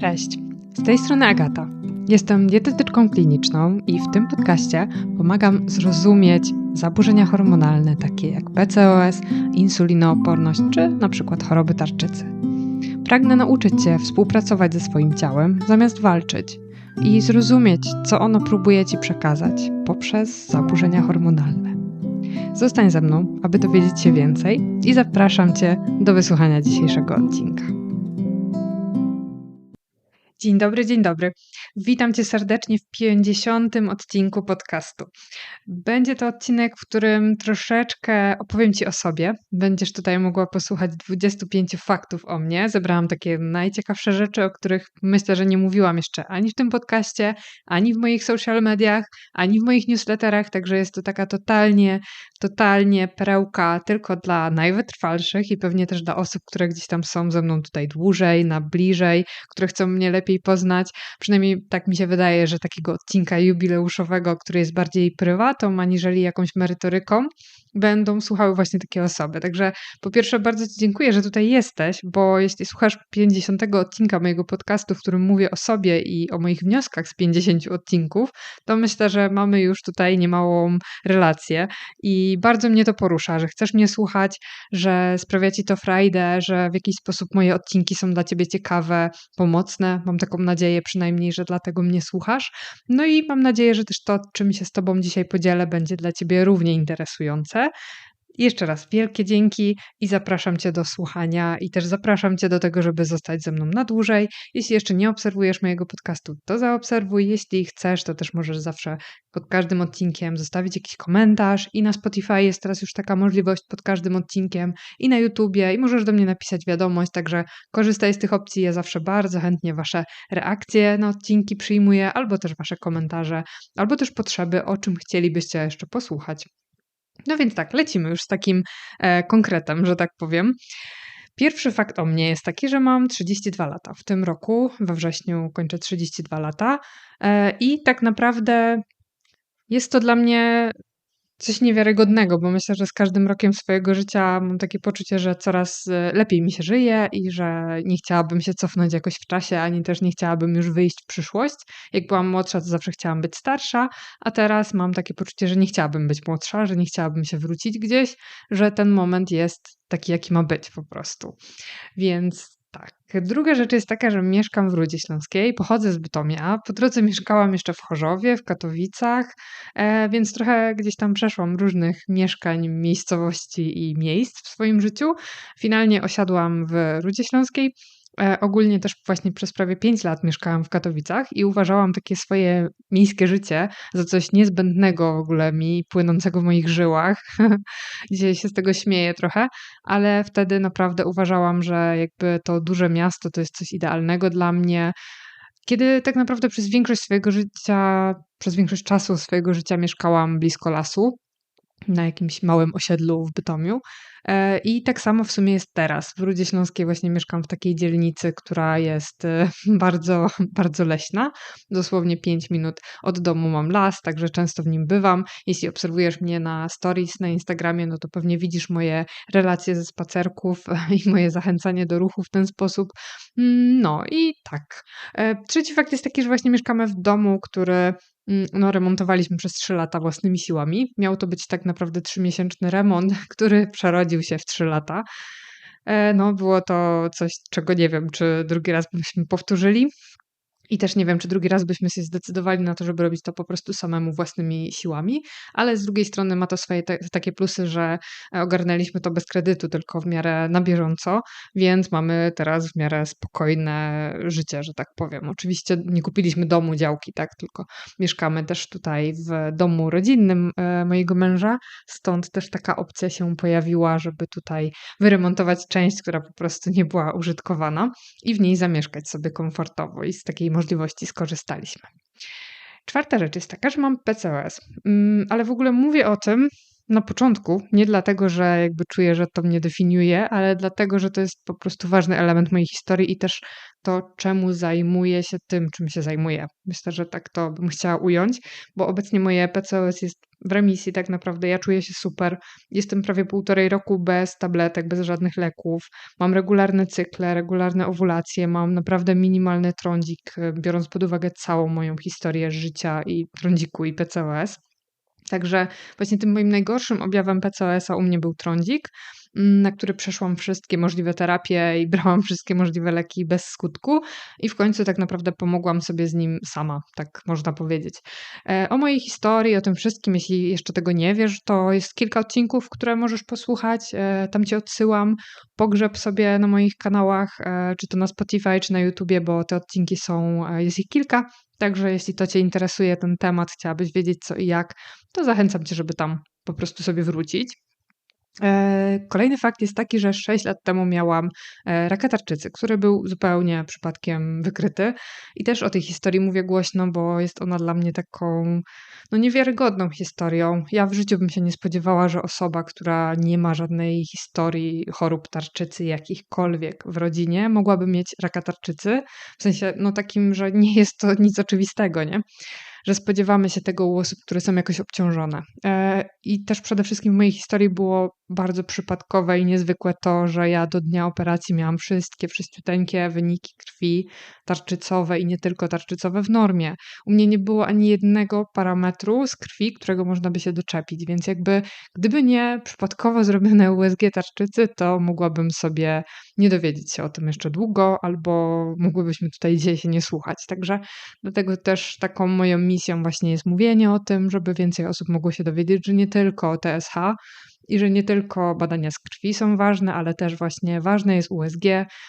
Cześć, z tej strony Agata. Jestem dietetyczką kliniczną i w tym podcaście pomagam zrozumieć zaburzenia hormonalne takie jak PCOS, insulinooporność czy na przykład choroby tarczycy. Pragnę nauczyć Cię współpracować ze swoim ciałem zamiast walczyć i zrozumieć, co ono próbuje Ci przekazać poprzez zaburzenia hormonalne. Zostań ze mną, aby dowiedzieć się więcej i zapraszam Cię do wysłuchania dzisiejszego odcinka. Dzień dobry, dzień dobry. Witam Cię serdecznie w 50. odcinku podcastu. Będzie to odcinek, w którym troszeczkę opowiem Ci o sobie. Będziesz tutaj mogła posłuchać 25 faktów o mnie. Zebrałam takie najciekawsze rzeczy, o których myślę, że nie mówiłam jeszcze ani w tym podcaście, ani w moich social mediach, ani w moich newsletterach, także jest to taka totalnie, totalnie perełka tylko dla najwytrwalszych i pewnie też dla osób, które gdzieś tam są ze mną tutaj dłużej, na bliżej, które chcą mnie lepiej lepiej poznać. Przynajmniej tak mi się wydaje, że takiego odcinka jubileuszowego, który jest bardziej prywatą aniżeli jakąś merytoryką, będą słuchały właśnie takie osoby. Także po pierwsze bardzo Ci dziękuję, że tutaj jesteś, bo jeśli słuchasz 50 odcinka mojego podcastu, w którym mówię o sobie i o moich wnioskach z 50 odcinków, to myślę, że mamy już tutaj niemałą relację i bardzo mnie to porusza, że chcesz mnie słuchać, że sprawia Ci to frajdę, że w jakiś sposób moje odcinki są dla Ciebie ciekawe, pomocne. Mam taką nadzieję przynajmniej, że dlatego mnie słuchasz. No i mam nadzieję, że też to, czym się z Tobą dzisiaj podzielę, będzie dla Ciebie równie interesujące. Jeszcze raz wielkie dzięki i zapraszam Cię do słuchania i też zapraszam Cię do tego, żeby zostać ze mną na dłużej. Jeśli jeszcze nie obserwujesz mojego podcastu, to zaobserwuj. Jeśli chcesz, to też możesz zawsze pod każdym odcinkiem zostawić jakiś komentarz i na Spotify jest teraz już taka możliwość pod każdym odcinkiem i na YouTubie i możesz do mnie napisać wiadomość, także korzystaj z tych opcji. Ja zawsze bardzo chętnie Wasze reakcje na odcinki przyjmuję, albo też Wasze komentarze, albo też potrzeby, o czym chcielibyście jeszcze posłuchać. No więc tak, lecimy już z takim e, konkretem, że tak powiem. Pierwszy fakt o mnie jest taki, że mam 32 lata. W tym roku, we wrześniu, kończę 32 lata e, i tak naprawdę jest to dla mnie coś niewiarygodnego, bo myślę, że z każdym rokiem swojego życia mam takie poczucie, że coraz e, lepiej mi się żyje i że nie chciałabym się cofnąć jakoś w czasie, ani też nie chciałabym już wyjść w przyszłość. Jak byłam młodsza, to zawsze chciałam być starsza, a teraz mam takie poczucie, że nie chciałabym być młodsza, że nie chciałabym się wrócić gdzieś, że ten moment jest taki, jaki ma być po prostu. Więc tak. Druga rzecz jest taka, że mieszkam w Rudzie Śląskiej, pochodzę z Bytomia. Po drodze mieszkałam jeszcze w Chorzowie, w Katowicach, e, więc trochę gdzieś tam przeszłam różnych mieszkań, miejscowości i miejsc w swoim życiu. Finalnie osiadłam w Rudzie Śląskiej. E, ogólnie też właśnie przez prawie 5 lat mieszkałam w Katowicach i uważałam takie swoje miejskie życie za coś niezbędnego w ogóle mi, płynącego w moich żyłach. Dzisiaj się z tego śmieję trochę, ale wtedy naprawdę uważałam, że jakby to duże miasto to jest coś idealnego dla mnie. Kiedy tak naprawdę przez większość swojego życia, przez większość czasu swojego życia mieszkałam blisko lasu, na jakimś małym osiedlu w Bytomiu. E, I tak samo w sumie jest teraz. W Rudzie Śląskiej właśnie mieszkam w takiej dzielnicy, która jest e, bardzo, bardzo leśna. Dosłownie 5 minut od domu mam las, także często w nim bywam. Jeśli obserwujesz mnie na stories na Instagramie, no to pewnie widzisz moje relacje ze spacerków i moje zachęcanie do ruchu w ten sposób. Mm, no i tak. E, trzeci fakt jest taki, że właśnie mieszkamy w domu, który no, remontowaliśmy przez 3 lata własnymi siłami. Miał to być tak naprawdę trzymiesięczny remont, który przerodził się w 3 lata. E, no, było to coś, czego nie wiem, czy drugi raz byśmy powtórzyli. I też nie wiem, czy drugi raz byśmy się zdecydowali na to, żeby robić to po prostu samemu własnymi siłami, ale z drugiej strony ma to swoje te, takie plusy, że ogarnęliśmy to bez kredytu, tylko w miarę na bieżąco, więc mamy teraz w miarę spokojne życie, że tak powiem. Oczywiście nie kupiliśmy domu, działki, tak, tylko mieszkamy też tutaj w domu rodzinnym e, mojego męża, stąd też taka opcja się pojawiła, żeby tutaj wyremontować część, która po prostu nie była użytkowana i w niej zamieszkać sobie komfortowo i z takiej możliwości skorzystaliśmy. Czwarta rzecz jest taka, że mam PCOS, mm, ale w ogóle mówię o tym na początku, nie dlatego, że jakby czuję, że to mnie definiuje, ale dlatego, że to jest po prostu ważny element mojej historii i też to, czemu zajmuję się tym, czym się zajmuję. Myślę, że tak to bym chciała ująć, bo obecnie moje PCOS jest w remisji tak naprawdę. Ja czuję się super. Jestem prawie półtorej roku bez tabletek, bez żadnych leków. Mam regularne cykle, regularne owulacje, mam naprawdę minimalny trądzik, biorąc pod uwagę całą moją historię życia i trądziku i PCOS. Także właśnie tym moim najgorszym objawem PCOS-a u mnie był trądzik, na który przeszłam wszystkie możliwe terapie i brałam wszystkie możliwe leki bez skutku i w końcu tak naprawdę pomogłam sobie z nim sama, tak można powiedzieć. E, o mojej historii, o tym wszystkim, jeśli jeszcze tego nie wiesz, to jest kilka odcinków, które możesz posłuchać, e, tam cię odsyłam, pogrzeb sobie na moich kanałach, e, czy to na Spotify, czy na YouTubie, bo te odcinki są, jest ich kilka, Także jeśli to Cię interesuje ten temat, chciałabyś wiedzieć co i jak, to zachęcam Cię, żeby tam po prostu sobie wrócić. E, kolejny fakt jest taki, że 6 lat temu miałam e, raka tarczycy, który był zupełnie przypadkiem wykryty. I też o tej historii mówię głośno, bo jest ona dla mnie taką no, niewiarygodną historią. Ja w życiu bym się nie spodziewała, że osoba, która nie ma żadnej historii chorób tarczycy jakichkolwiek w rodzinie, mogłaby mieć raka tarczycy. W sensie, no takim, że nie jest to nic oczywistego, nie? Że spodziewamy się tego u osób, które są jakoś obciążone. E, I też przede wszystkim w mojej historii było bardzo przypadkowe i niezwykłe to, że ja do dnia operacji miałam wszystkie, wszyściuteńkie wyniki krwi tarczycowe i nie tylko tarczycowe w normie. U mnie nie było ani jednego parametru z krwi, którego można by się doczepić, więc jakby gdyby nie przypadkowo zrobione USG tarczycy, to mogłabym sobie nie dowiedzieć się o tym jeszcze długo, albo mogłybyśmy tutaj dzisiaj się nie słuchać. Także dlatego też taką moją misją właśnie jest mówienie o tym, żeby więcej osób mogło się dowiedzieć, że nie tylko TSH i że nie tylko badania z krwi są ważne, ale też właśnie ważne jest USG,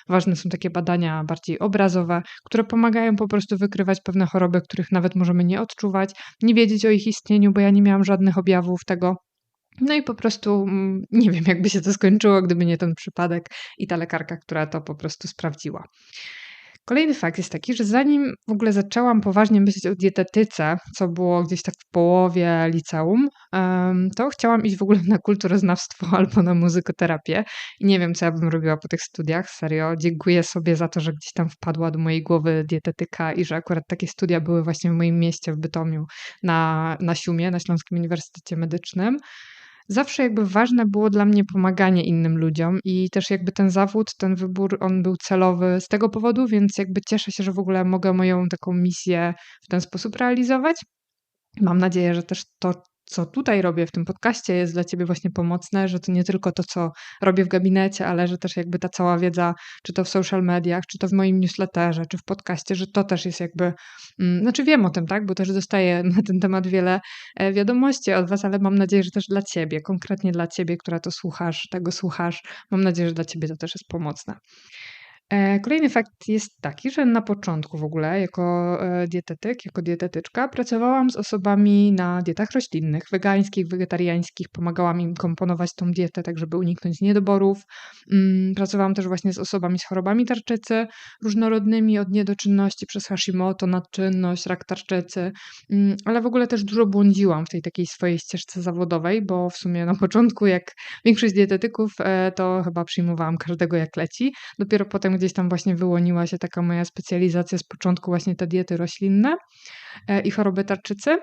ważne są takie badania bardziej obrazowe, które pomagają po prostu wykrywać pewne choroby, których nawet możemy nie odczuwać, nie wiedzieć o ich istnieniu, bo ja nie miałam żadnych objawów tego. No i po prostu mm, nie wiem, jakby się to skończyło, gdyby nie ten przypadek i ta lekarka, która to po prostu sprawdziła. Kolejny fakt jest taki, że zanim w ogóle zaczęłam poważnie myśleć o dietetyce, co było gdzieś tak w połowie liceum, to chciałam iść w ogóle na kulturoznawstwo albo na muzykoterapię. I nie wiem, co ja bym robiła po tych studiach, serio. Dziękuję sobie za to, że gdzieś tam wpadła do mojej głowy dietetyka i że akurat takie studia były właśnie w moim mieście, w Bytomiu, na, na Siumie, na Śląskim Uniwersytecie Medycznym zawsze jakby ważne było dla mnie pomaganie innym ludziom i też jakby ten zawód, ten wybór, on był celowy z tego powodu, więc jakby cieszę się, że w ogóle mogę moją taką misję w ten sposób realizować. Mam nadzieję, że też to co tutaj robię w tym podcaście jest dla ciebie właśnie pomocne, że to nie tylko to, co robię w gabinecie, ale że też jakby ta cała wiedza, czy to w social mediach, czy to w moim newsletterze, czy w podcaście, że to też jest jakby, mm, znaczy wiem o tym, tak, bo też dostaję na ten temat wiele e, wiadomości od was, ale mam nadzieję, że też dla ciebie, konkretnie dla ciebie, która to słuchasz, tego słuchasz, mam nadzieję, że dla ciebie to też jest pomocne. E, kolejny fakt jest taki, że na początku w ogóle jako e, dietetyk, jako dietetyczka pracowałam z osobami na dietach roślinnych, wegańskich, wegetariańskich. Pomagałam im komponować tą dietę, tak żeby uniknąć niedoborów. Mm, pracowałam też właśnie z osobami z chorobami tarczycy różnorodnymi, od niedoczynności przez Hashimoto, nadczynność, rak tarczycy, mm, ale w ogóle też dużo błądziłam w tej takiej swojej ścieżce zawodowej, bo w sumie na początku, jak większość dietetyków, e, to chyba przyjmowałam każdego jak leci. Dopiero potem gdzieś tam właśnie wyłoniła się taka moja specjalizacja z początku właśnie te diety roślinne e, i choroby tarczycy.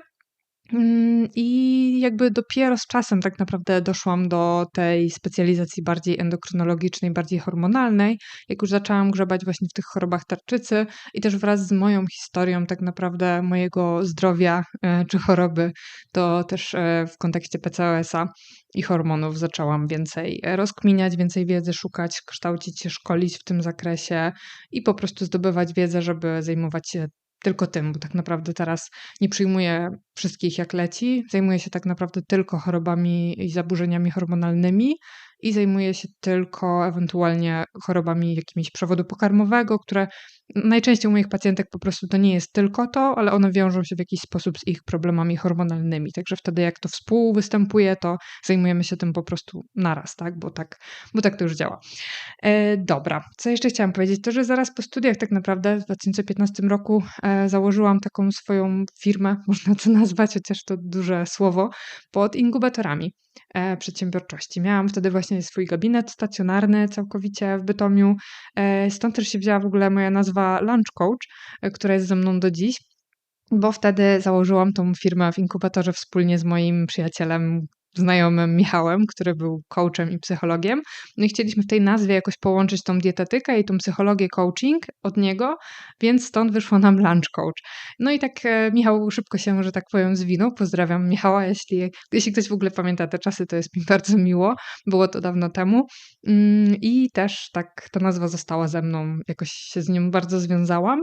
Mm, I jakby dopiero z czasem tak naprawdę doszłam do tej specjalizacji bardziej endokrynologicznej, bardziej hormonalnej, jak już zaczęłam grzebać właśnie w tych chorobach tarczycy i też wraz z moją historią tak naprawdę mojego zdrowia e, czy choroby, to też e, w kontekście PCOS-a i hormonów zaczęłam więcej rozkminiać, więcej wiedzy szukać, kształcić się, szkolić w tym zakresie i po prostu zdobywać wiedzę, żeby zajmować się tylko tym, bo tak naprawdę teraz nie przyjmuję wszystkich jak leci. Zajmuję się tak naprawdę tylko chorobami i zaburzeniami hormonalnymi i zajmuję się tylko ewentualnie chorobami jakimiś przewodu pokarmowego, które najczęściej u moich pacjentek po prostu to nie jest tylko to, ale one wiążą się w jakiś sposób z ich problemami hormonalnymi. Także wtedy jak to współwystępuje, to zajmujemy się tym po prostu naraz, tak? Bo tak, bo tak to już działa. E, dobra, co jeszcze chciałam powiedzieć? To, że zaraz po studiach tak naprawdę w 2015 roku e, założyłam taką swoją firmę, można to nazwać, chociaż to duże słowo, pod inkubatorami e, przedsiębiorczości. Miałam wtedy właśnie swój gabinet stacjonarny całkowicie w Bytomiu. E, stąd też się wzięła w ogóle moja nazwa Lunch Coach, e, która jest ze mną do dziś. bo wtedy założyłam tą firmę w inkubatorze wspólnie z moim przyjacielem, znajomym Michałem, który był coachem i psychologiem. No i chcieliśmy w tej nazwie jakoś połączyć tą dietetykę i tą psychologię coaching od niego, więc stąd wyszło nam lunch coach. No i tak e, Michał szybko się, że tak powiem, zwinął. Pozdrawiam Michała, jeśli, jeśli ktoś w ogóle pamięta te czasy, to jest mi bardzo miło. Było to dawno temu. Mm, I też tak ta nazwa została ze mną, jakoś się z nią bardzo związałam.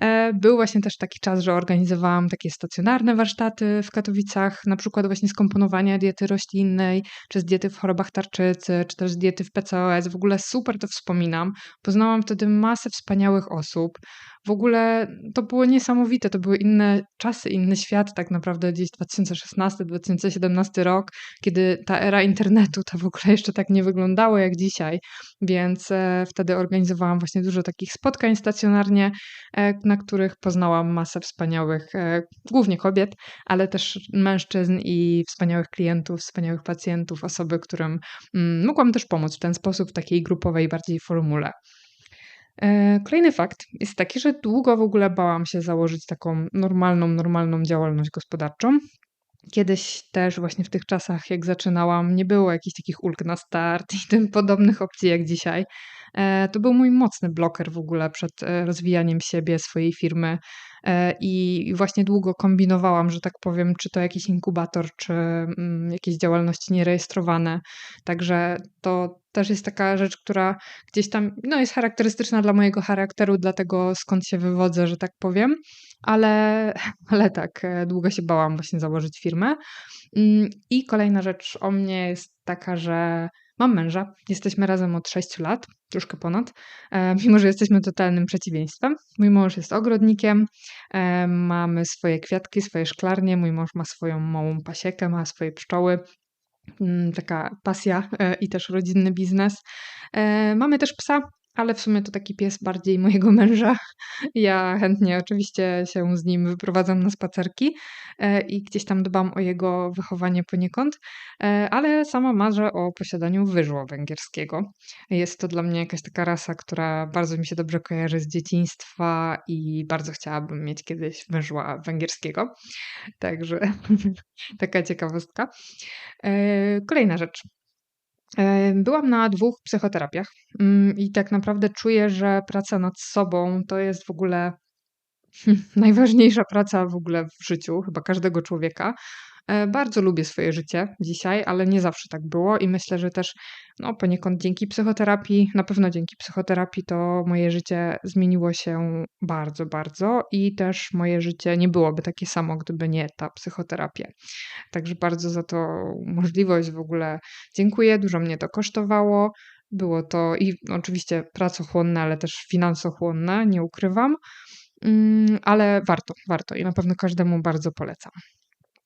E, był właśnie też taki czas, że organizowałam takie stacjonarne warsztaty w Katowicach, na przykład właśnie skomponowania diety roślinnej, czy z diety w chorobach tarczycy, czy też z diety w PCOS. W ogóle super to wspominam. Poznałam wtedy masę wspaniałych osób. W ogóle to było niesamowite, to były inne czasy, inny świat tak naprawdę gdzieś 2016-2017 rok, kiedy ta era internetu to w ogóle jeszcze tak nie wyglądało jak dzisiaj, więc e, wtedy organizowałam właśnie dużo takich spotkań stacjonarnie, e, na których poznałam masę wspaniałych, e, głównie kobiet, ale też mężczyzn i wspaniałych klientów, wspaniałych pacjentów, osoby, którym mm, mogłam też pomóc w ten sposób, w takiej grupowej bardziej formule. E, kolejny fakt jest taki, że długo w ogóle bałam się założyć taką normalną, normalną działalność gospodarczą. Kiedyś też właśnie w tych czasach, jak zaczynałam, nie było jakichś takich ulg na start i tym podobnych opcji jak dzisiaj. E, to był mój mocny bloker w ogóle przed e, rozwijaniem siebie, swojej firmy. I właśnie długo kombinowałam, że tak powiem, czy to jakiś inkubator, czy mm, jakieś działalności nierejestrowane. Także to też jest taka rzecz, która gdzieś tam no, jest charakterystyczna dla mojego charakteru, dlatego skąd się wywodzę, że tak powiem. Ale, ale tak, e, długo się bałam właśnie założyć firmę. Mm, I kolejna rzecz o mnie jest taka, że mam męża. Jesteśmy razem od 6 lat, troszkę ponad, e, mimo że jesteśmy totalnym przeciwieństwem. Mój mąż jest ogrodnikiem, e, mamy swoje kwiatki, swoje szklarnie, mój mąż ma swoją małą pasiekę, ma swoje pszczoły. Mm, taka pasja e, i też rodzinny biznes. Mamy też psa, ale w sumie to taki pies bardziej mojego męża. Ja chętnie oczywiście się z nim wyprowadzam na spacerki e, i gdzieś tam dbam o jego wychowanie poniekąd, ale sama marzę o posiadaniu wyżła węgierskiego. Jest to dla mnie jakaś taka rasa, która bardzo mi się dobrze kojarzy z dzieciństwa i bardzo chciałabym mieć kiedyś wyżła węgierskiego. Także taka ciekawostka. E, kolejna rzecz. Byłam na dwóch psychoterapiach mm, i tak naprawdę czuję, że praca nad sobą to jest w ogóle najważniejsza praca w ogóle w życiu chyba każdego człowieka. E, bardzo lubię swoje życie dzisiaj, ale nie zawsze tak było i myślę, że też no, poniekąd dzięki psychoterapii, na pewno dzięki psychoterapii, to moje życie zmieniło się bardzo, bardzo i też moje życie nie byłoby takie samo, gdyby nie ta psychoterapia. Także bardzo za to możliwość w ogóle dziękuję. Dużo mnie to kosztowało. Było to i oczywiście pracochłonne, ale też finansochłonne, nie ukrywam. Mm, ale warto, warto i na pewno każdemu bardzo polecam.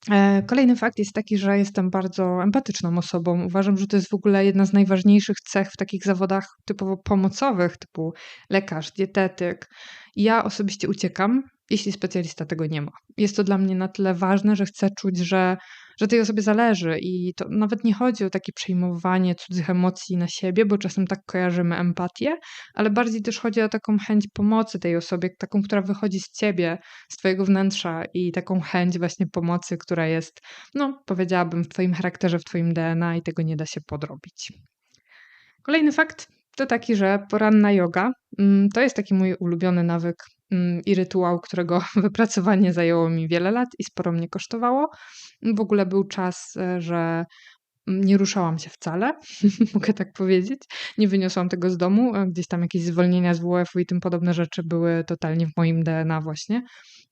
E, kolejny fakt jest taki, że jestem bardzo empatyczną osobą. Uważam, że to jest w ogóle jedna z najważniejszych cech w takich zawodach typowo pomocowych, typu lekarz, dietetyk. Ja osobiście uciekam, jeśli specjalista tego nie ma. Jest to dla mnie na tyle ważne, że chcę czuć, że że tej osobie zależy i to nawet nie chodzi o takie przejmowanie cudzych emocji na siebie, bo czasem tak kojarzymy empatię, ale bardziej też chodzi o taką chęć pomocy tej osobie, taką, która wychodzi z ciebie, z twojego wnętrza i taką chęć właśnie pomocy, która jest, no powiedziałabym, w twoim charakterze, w twoim DNA i tego nie da się podrobić. Kolejny fakt to taki, że poranna yoga mm, to jest taki mój ulubiony nawyk mm, i rytuał, którego wypracowanie zajęło mi wiele lat i sporo mnie kosztowało. W ogóle był czas, e, że nie ruszałam się wcale, mogę tak powiedzieć. Nie wyniosłam tego z domu. E, gdzieś tam jakieś zwolnienia z WF-u i tym podobne rzeczy były totalnie w moim DNA właśnie.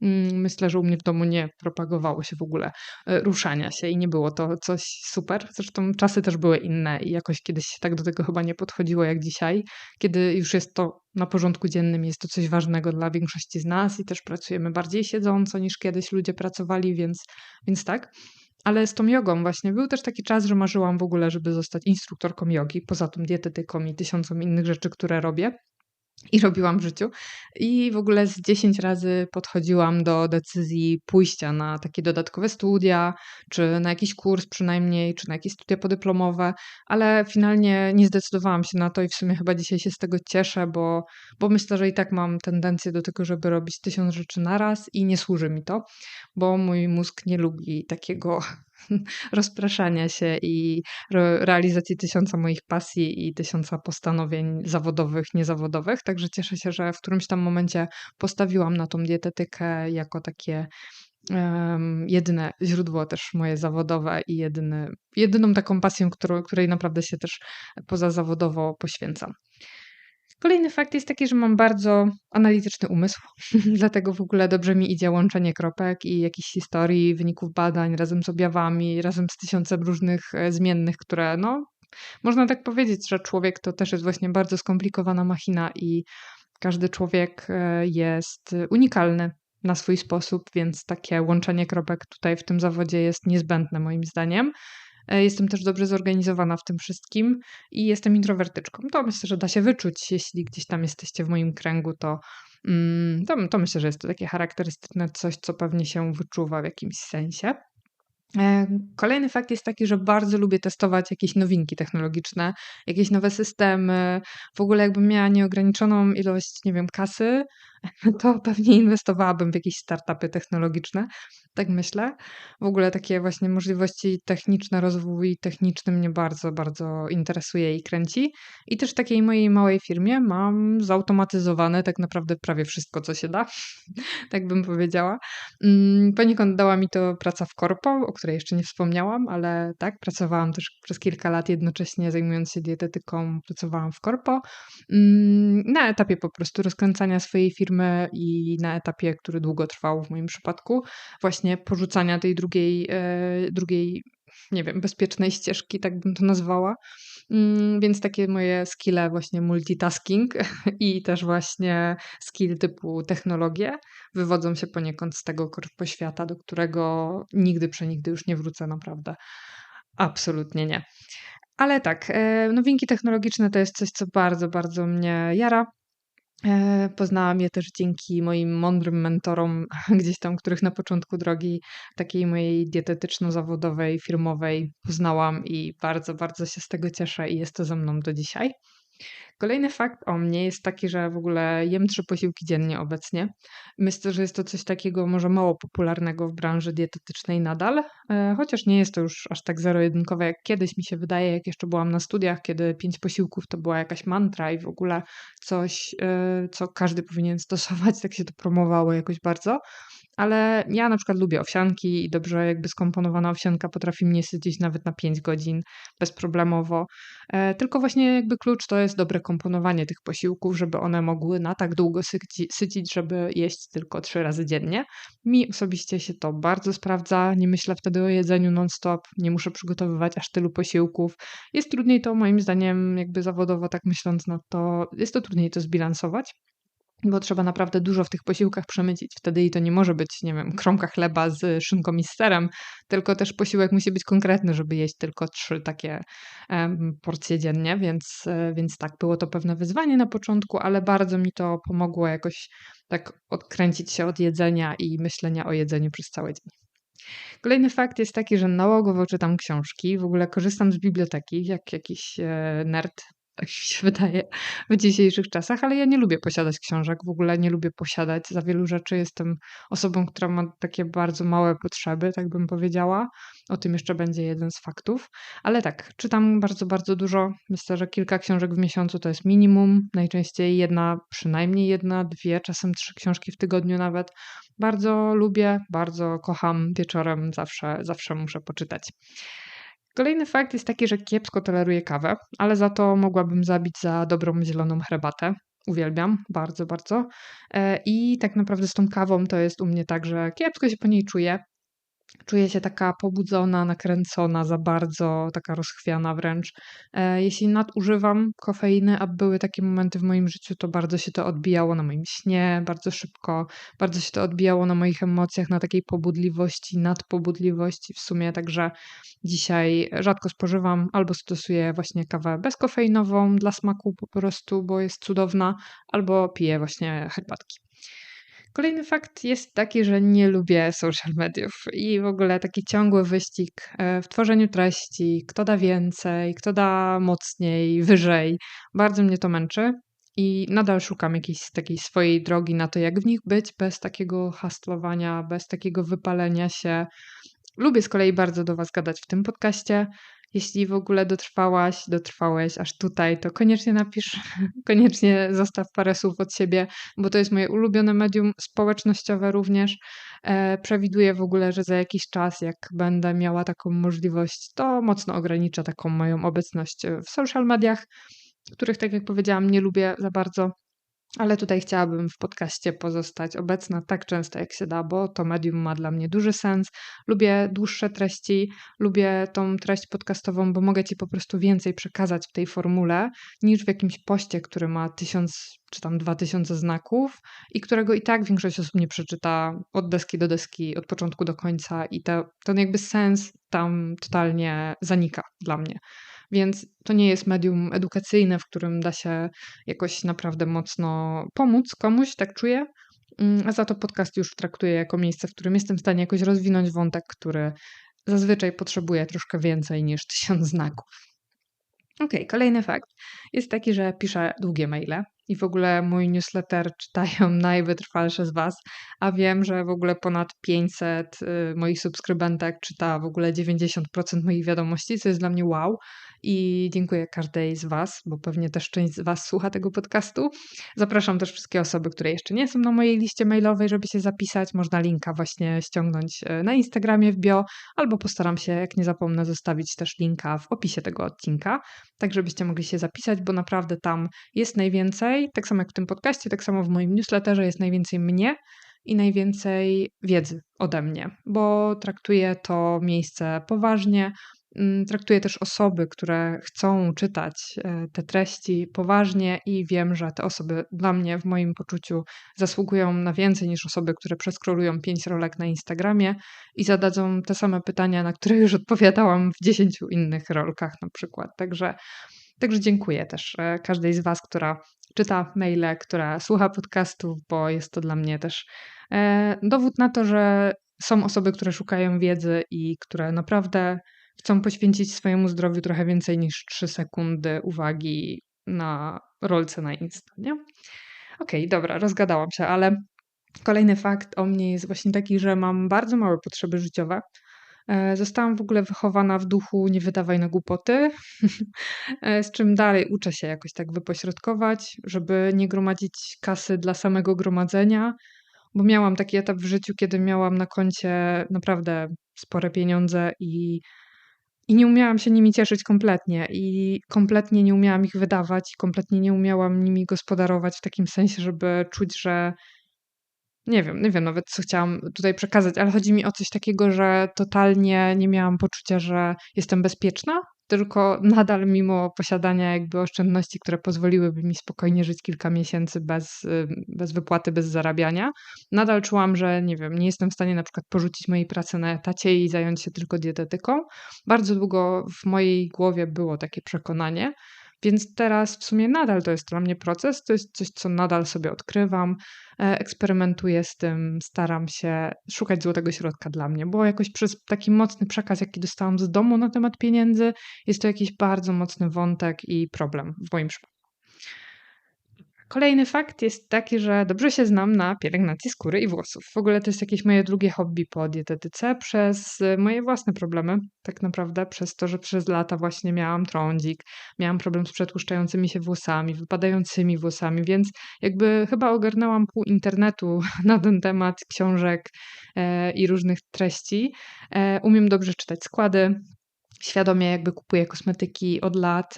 Mm, myślę, że u mnie w domu nie propagowało się w ogóle e, ruszania się i nie było to coś super. Zresztą czasy też były inne i jakoś kiedyś się tak do tego chyba nie podchodziło jak dzisiaj, kiedy już jest to na porządku dziennym, jest to coś ważnego dla większości z nas i też pracujemy bardziej siedząco niż kiedyś ludzie pracowali, więc, więc tak. Ale z tą jogą właśnie był też taki czas, że marzyłam w ogóle, żeby zostać instruktorką jogi, poza tą dietetyką i tysiącą innych rzeczy, które robię. I robiłam w życiu. I w ogóle z 10 razy podchodziłam do decyzji pójścia na takie dodatkowe studia, czy na jakiś kurs przynajmniej, czy na jakieś studia podyplomowe, ale finalnie nie zdecydowałam się na to i w sumie chyba dzisiaj się z tego cieszę, bo, bo myślę, że i tak mam tendencję do tego, żeby robić tysiąc rzeczy naraz i nie służy mi to, bo mój mózg nie lubi takiego rozpraszania się i re realizacji tysiąca moich pasji i tysiąca postanowień zawodowych, niezawodowych. Także cieszę się, że w którymś tam momencie postawiłam na tą dietetykę jako takie um, jedyne źródło też moje zawodowe i jedyny, jedyną taką pasją, której naprawdę się też pozazawodowo poświęcam. Kolejny fakt jest taki, że mam bardzo analityczny umysł, dlatego w ogóle dobrze mi idzie łączenie kropek i jakichś historii, wyników badań razem z objawami, razem z tysiącem różnych e, zmiennych, które no, można tak powiedzieć, że człowiek to też jest właśnie bardzo skomplikowana machina i każdy człowiek e, jest unikalny na swój sposób, więc takie łączenie kropek tutaj w tym zawodzie jest niezbędne moim zdaniem. E, jestem też dobrze zorganizowana w tym wszystkim i jestem introwertyczką. To myślę, że da się wyczuć, jeśli gdzieś tam jesteście w moim kręgu, to, mm, to, to myślę, że jest to takie charakterystyczne coś, co pewnie się wyczuwa w jakimś sensie. E, kolejny fakt jest taki, że bardzo lubię testować jakieś nowinki technologiczne, jakieś nowe systemy. W ogóle, jakbym miała nieograniczoną ilość, nie wiem, kasy, to pewnie inwestowałabym w jakieś startupy technologiczne, tak myślę. W ogóle takie właśnie możliwości techniczne, rozwój techniczny mnie bardzo, bardzo interesuje i kręci. I też w takiej mojej małej firmie mam zautomatyzowane tak naprawdę prawie wszystko, co się da, tak bym powiedziała. Mm, poniekąd dała mi to praca w korpo, o której jeszcze nie wspomniałam, ale tak, pracowałam też przez kilka lat jednocześnie zajmując się dietetyką, pracowałam w korpo. Mm, na etapie po prostu rozkręcania swojej firmy firmy i na etapie, który długo trwał w moim przypadku, właśnie porzucania tej drugiej, e, drugiej nie wiem, bezpiecznej ścieżki, tak bym to nazwała. Mm, więc takie moje skille właśnie multitasking i też właśnie skill typu technologie wywodzą się poniekąd z tego świata, do którego nigdy przenigdy już nie wrócę naprawdę. Absolutnie nie. Ale tak, e, nowinki technologiczne to jest coś, co bardzo, bardzo mnie jara. E, poznałam je też dzięki moim mądrym mentorom, gdzieś tam, których na początku drogi takiej mojej dietetyczno-zawodowej, firmowej poznałam i bardzo, bardzo się z tego cieszę i jest to ze mną do dzisiaj. Kolejny fakt o mnie jest taki, że w ogóle jem trzy posiłki dziennie obecnie. Myślę, że jest to coś takiego może mało popularnego w branży dietetycznej nadal, e, chociaż nie jest to już aż tak zero-jedynkowe jak kiedyś mi się wydaje, jak jeszcze byłam na studiach, kiedy pięć posiłków to była jakaś mantra i w ogóle coś, e, co każdy powinien stosować, tak się to promowało jakoś bardzo. Ale ja na przykład lubię owsianki i dobrze jakby skomponowana owsianka potrafi mnie sycić nawet na 5 godzin bezproblemowo. E, tylko właśnie jakby klucz to jest dobre komponowanie tych posiłków, żeby one mogły na tak długo syci, sycić, żeby jeść tylko 3 razy dziennie. Mi osobiście się to bardzo sprawdza, nie myślę wtedy o jedzeniu non-stop, nie muszę przygotowywać aż tylu posiłków. Jest trudniej to moim zdaniem jakby zawodowo tak myśląc na to, jest to trudniej to zbilansować bo trzeba naprawdę dużo w tych posiłkach przemycić. Wtedy i to nie może być, nie wiem, kromka chleba z szynką i z serem, tylko też posiłek musi być konkretny, żeby jeść tylko trzy takie porcje dziennie, więc, e, więc tak, było to pewne wyzwanie na początku, ale bardzo mi to pomogło jakoś tak odkręcić się od jedzenia i myślenia o jedzeniu przez cały dzień. Kolejny fakt jest taki, że nałogowo czytam książki, w ogóle korzystam z biblioteki, jak jakiś e, nerd tak mi się wydaje w dzisiejszych czasach, ale ja nie lubię posiadać książek, w ogóle nie lubię posiadać za wielu rzeczy. Jestem osobą, która ma takie bardzo małe potrzeby, tak bym powiedziała. O tym jeszcze będzie jeden z faktów. Ale tak, czytam bardzo, bardzo dużo. Myślę, że kilka książek w miesiącu to jest minimum. Najczęściej jedna, przynajmniej jedna, dwie, czasem trzy książki w tygodniu nawet. Bardzo lubię, bardzo kocham wieczorem, zawsze, zawsze muszę poczytać. Kolejny fakt jest taki, że kiepsko toleruję kawę, ale za to mogłabym zabić za dobrą zieloną herbatę. Uwielbiam, bardzo, bardzo. E, I tak naprawdę z tą kawą to jest u mnie tak, że kiepsko się po niej czuję. Czuję się taka pobudzona, nakręcona za bardzo, taka rozchwiana wręcz. E, jeśli nadużywam kofeiny, a były takie momenty w moim życiu, to bardzo się to odbijało na moim śnie, bardzo szybko, bardzo się to odbijało na moich emocjach, na takiej pobudliwości, nadpobudliwości w sumie, także dzisiaj rzadko spożywam albo stosuję właśnie kawę bezkofeinową dla smaku po prostu, bo jest cudowna, albo piję właśnie herbatki. Kolejny fakt jest taki, że nie lubię social mediów i w ogóle taki ciągły wyścig e, w tworzeniu treści, kto da więcej, kto da mocniej, wyżej. Bardzo mnie to męczy i nadal szukam jakiejś takiej swojej drogi na to, jak w nich być bez takiego hastlowania, bez takiego wypalenia się. Lubię z kolei bardzo do Was gadać w tym podcaście. Jeśli w ogóle dotrwałaś, dotrwałeś aż tutaj, to koniecznie napisz, koniecznie zostaw parę słów od siebie, bo to jest moje ulubione medium społecznościowe również. E, przewiduję w ogóle, że za jakiś czas, jak będę miała taką możliwość, to mocno ograniczę taką moją obecność w social mediach, których, tak jak powiedziałam, nie lubię za bardzo. Ale tutaj chciałabym w podcaście pozostać obecna tak często jak się da, bo to medium ma dla mnie duży sens. Lubię dłuższe treści, lubię tą treść podcastową, bo mogę ci po prostu więcej przekazać w tej formule niż w jakimś poście, który ma tysiąc czy tam dwa tysiące znaków i którego i tak większość osób nie przeczyta od deski do deski, od początku do końca i to, ten jakby sens tam totalnie zanika dla mnie. Więc to nie jest medium edukacyjne, w którym da się jakoś naprawdę mocno pomóc komuś, tak czuję. Mm, a za to podcast już traktuję jako miejsce, w którym jestem w stanie jakoś rozwinąć wątek, który zazwyczaj potrzebuje troszkę więcej niż tysiąc znaków. Ok, kolejny fakt jest taki, że piszę długie maile i w ogóle mój newsletter czytają najwytrwalsze z Was, a wiem, że w ogóle ponad 500 y, moich subskrybentek czyta w ogóle 90% moich wiadomości, co jest dla mnie wow i dziękuję każdej z Was, bo pewnie też część z Was słucha tego podcastu. Zapraszam też wszystkie osoby, które jeszcze nie są na mojej liście mailowej, żeby się zapisać. Można linka właśnie ściągnąć y, na Instagramie w bio, albo postaram się, jak nie zapomnę, zostawić też linka w opisie tego odcinka, tak żebyście mogli się zapisać, bo naprawdę tam jest najwięcej tak samo jak w tym podcaście, tak samo w moim newsletterze jest najwięcej mnie i najwięcej wiedzy ode mnie, bo traktuję to miejsce poważnie. Mm, traktuję też osoby, które chcą czytać e, te treści poważnie i wiem, że te osoby dla mnie w moim poczuciu zasługują na więcej niż osoby, które przeskrolują pięć rolek na Instagramie i zadadzą te same pytania, na które już odpowiadałam w dziesięciu innych rolkach na przykład. Także Także dziękuję też e, każdej z Was, która czyta maile, która słucha podcastów, bo jest to dla mnie też e, dowód na to, że są osoby, które szukają wiedzy i które naprawdę chcą poświęcić swojemu zdrowiu trochę więcej niż 3 sekundy uwagi na rolce na Insta, nie? Okej, okay, dobra, rozgadałam się, ale kolejny fakt o mnie jest właśnie taki, że mam bardzo małe potrzeby życiowe. E, zostałam w ogóle wychowana w duchu nie wydawaj na głupoty, e, z czym dalej uczę się jakoś tak wypośrodkować, żeby nie gromadzić kasy dla samego gromadzenia, bo miałam taki etap w życiu, kiedy miałam na koncie naprawdę spore pieniądze i, i nie umiałam się nimi cieszyć kompletnie. I kompletnie nie umiałam ich wydawać, kompletnie nie umiałam nimi gospodarować w takim sensie, żeby czuć, że nie wiem, nie wiem nawet, co chciałam tutaj przekazać, ale chodzi mi o coś takiego, że totalnie nie miałam poczucia, że jestem bezpieczna, tylko nadal mimo posiadania jakby oszczędności, które pozwoliłyby mi spokojnie żyć kilka miesięcy bez, bez wypłaty, bez zarabiania, nadal czułam, że nie wiem, nie jestem w stanie na przykład porzucić mojej pracy na etacie i zająć się tylko dietetyką. Bardzo długo w mojej głowie było takie przekonanie, więc teraz w sumie nadal to jest dla mnie proces, to jest coś, co nadal sobie odkrywam, e, eksperymentuję z tym, staram się szukać złotego środka dla mnie, bo jakoś przez taki mocny przekaz, jaki dostałam z domu na temat pieniędzy, jest to jakiś bardzo mocny wątek i problem w moim przypadku. Kolejny fakt jest taki, że dobrze się znam na pielęgnacji skóry i włosów. W ogóle to jest jakieś moje drugie hobby po dietetyce przez y, moje własne problemy, tak naprawdę, przez to, że przez lata właśnie miałam trądzik, miałam problem z przetłuszczającymi się włosami, wypadającymi włosami, więc jakby chyba ogarnęłam pół internetu na ten temat, książek e, i różnych treści. E, umiem dobrze czytać składy, świadomie jakby kupuję kosmetyki od lat,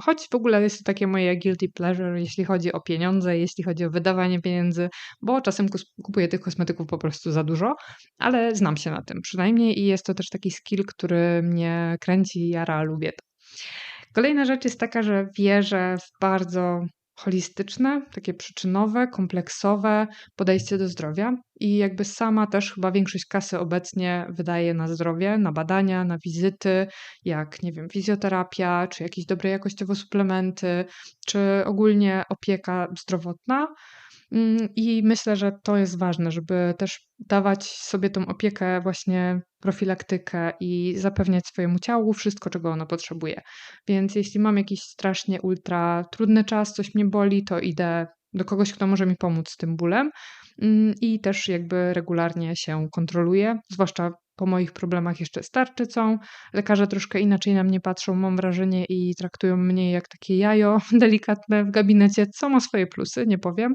choć w ogóle jest to takie moje guilty pleasure, jeśli chodzi o pieniądze, jeśli chodzi o wydawanie pieniędzy, bo czasem kupuję tych kosmetyków po prostu za dużo, ale znam się na tym przynajmniej i jest to też taki skill, który mnie kręci, jara, lubię to. Kolejna rzecz jest taka, że wierzę w bardzo holistyczne, takie przyczynowe, kompleksowe podejście do zdrowia i jakby sama też chyba większość kasy obecnie wydaje na zdrowie, na badania, na wizyty, jak nie wiem, fizjoterapia, czy jakieś dobre jakościowo suplementy, czy ogólnie opieka zdrowotna. Mm, I myślę, że to jest ważne, żeby też dawać sobie tą opiekę, właśnie profilaktykę i zapewniać swojemu ciału wszystko, czego ono potrzebuje. Więc jeśli mam jakiś strasznie ultra trudny czas, coś mnie boli, to idę do kogoś, kto może mi pomóc z tym bólem mm, i też jakby regularnie się kontroluję, zwłaszcza po moich problemach jeszcze z tarczycą. Lekarze troszkę inaczej na mnie patrzą, mam wrażenie, i traktują mnie jak takie jajo delikatne w gabinecie, co ma swoje plusy, nie powiem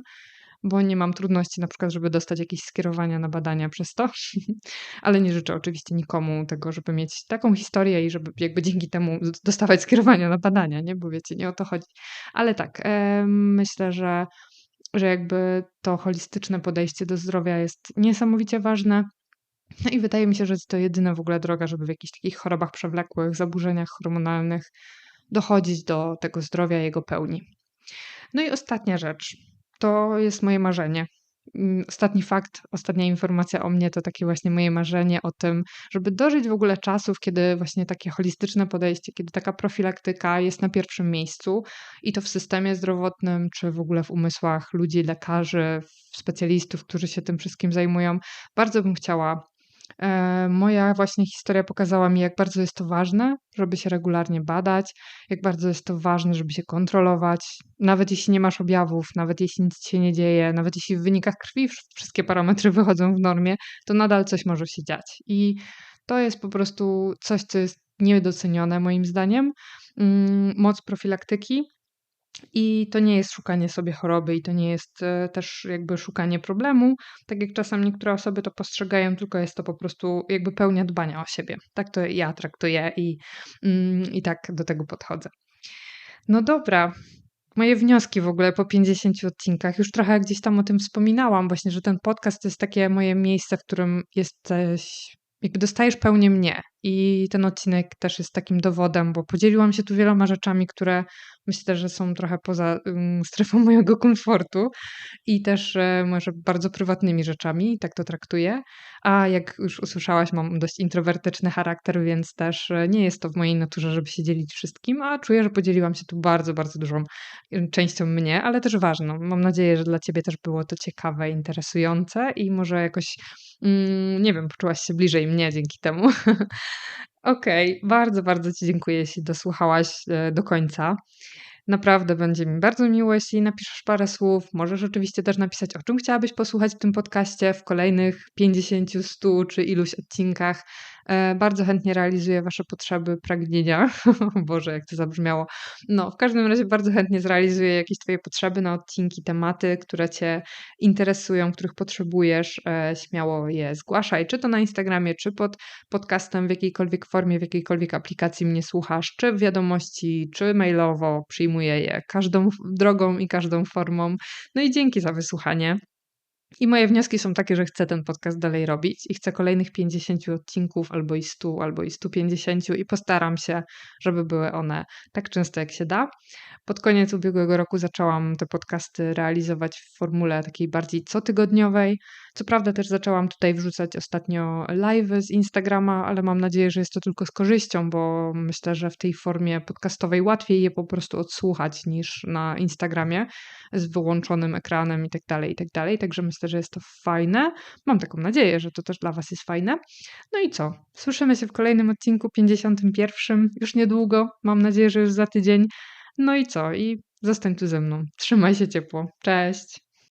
bo nie mam trudności na przykład, żeby dostać jakieś skierowania na badania przez to, ale nie życzę oczywiście nikomu tego, żeby mieć taką historię i żeby jakby dzięki temu dostawać skierowania na badania, nie? Bo wiecie, nie o to chodzi. Ale tak, myślę, że, że jakby to holistyczne podejście do zdrowia jest niesamowicie ważne. No i wydaje mi się, że jest to jedyna w ogóle droga, żeby w jakichś takich chorobach przewlekłych, zaburzeniach hormonalnych dochodzić do tego zdrowia, jego pełni. No i ostatnia rzecz to jest moje marzenie. Mm, ostatni fakt, ostatnia informacja o mnie to takie właśnie moje marzenie o tym, żeby dożyć w ogóle czasów, kiedy właśnie takie holistyczne podejście, kiedy taka profilaktyka jest na pierwszym miejscu i to w systemie zdrowotnym, czy w ogóle w umysłach ludzi, lekarzy, specjalistów, którzy się tym wszystkim zajmują. Bardzo bym chciała moja właśnie historia pokazała mi, jak bardzo jest to ważne, żeby się regularnie badać, jak bardzo jest to ważne, żeby się kontrolować, nawet jeśli nie masz objawów, nawet jeśli nic się nie dzieje, nawet jeśli w wynikach krwi wszystkie parametry wychodzą w normie, to nadal coś może się dziać. I to jest po prostu coś, co jest niedocenione moim zdaniem. Mm, moc profilaktyki i to nie jest szukanie sobie choroby i to nie jest e, też jakby szukanie problemu, tak jak czasem niektóre osoby to postrzegają, tylko jest to po prostu jakby pełnia dbania o siebie. Tak to ja traktuję i, mm, i tak do tego podchodzę. No dobra, moje wnioski w ogóle po 50 odcinkach. Już trochę gdzieś tam o tym wspominałam, właśnie, że ten podcast to jest takie moje miejsce, w którym jesteś, jakby dostajesz pełnię mnie. I ten odcinek też jest takim dowodem, bo podzieliłam się tu wieloma rzeczami, które myślę, że są trochę poza strefą mojego komfortu i też e, może bardzo prywatnymi rzeczami, tak to traktuję. A jak już usłyszałaś, mam dość introwertyczny charakter, więc też e, nie jest to w mojej naturze, żeby się dzielić wszystkim, a czuję, że podzieliłam się tu bardzo, bardzo dużą częścią mnie, ale też ważną. Mam nadzieję, że dla Ciebie też było to ciekawe, interesujące i może jakoś, nie wiem, poczułaś się bliżej mnie dzięki temu. Okej, bardzo, bardzo Ci dziękuję, jeśli dosłuchałaś e, do końca. Naprawdę będzie mi bardzo miło, jeśli napiszesz parę słów. Możesz oczywiście też napisać, o czym chciałabyś posłuchać w tym podcaście w kolejnych 50, 100 czy iluś odcinkach. E, bardzo chętnie realizuję Wasze potrzeby, pragnienia. Boże, jak to zabrzmiało. No, w każdym razie bardzo chętnie zrealizuję jakieś Twoje potrzeby na odcinki, tematy, które Cię interesują, których potrzebujesz. E, śmiało je zgłaszaj, czy to na Instagramie, czy pod podcastem w jakiejkolwiek formie, w jakiejkolwiek aplikacji mnie słuchasz, czy w wiadomości, czy mailowo. Przyjmuję je każdą drogą i każdą formą. No i dzięki za wysłuchanie. I moje wnioski są takie, że chcę ten podcast dalej robić i chcę kolejnych 50 odcinków, albo i 100, albo i 150 i postaram się, żeby były one tak często jak się da. Pod koniec ubiegłego roku zaczęłam te podcasty realizować w formule takiej bardziej cotygodniowej. Co prawda też zaczęłam tutaj wrzucać ostatnio live z Instagrama, ale mam nadzieję, że jest to tylko z korzyścią, bo myślę, że w tej formie podcastowej łatwiej je po prostu odsłuchać niż na Instagramie z wyłączonym ekranem i tak dalej, i tak dalej. Także myślę, że jest to fajne. Mam taką nadzieję, że to też dla Was jest fajne. No i co? Słyszymy się w kolejnym odcinku 51, już niedługo. Mam nadzieję, że już za tydzień. No i co? I zostań tu ze mną. Trzymaj się ciepło. Cześć.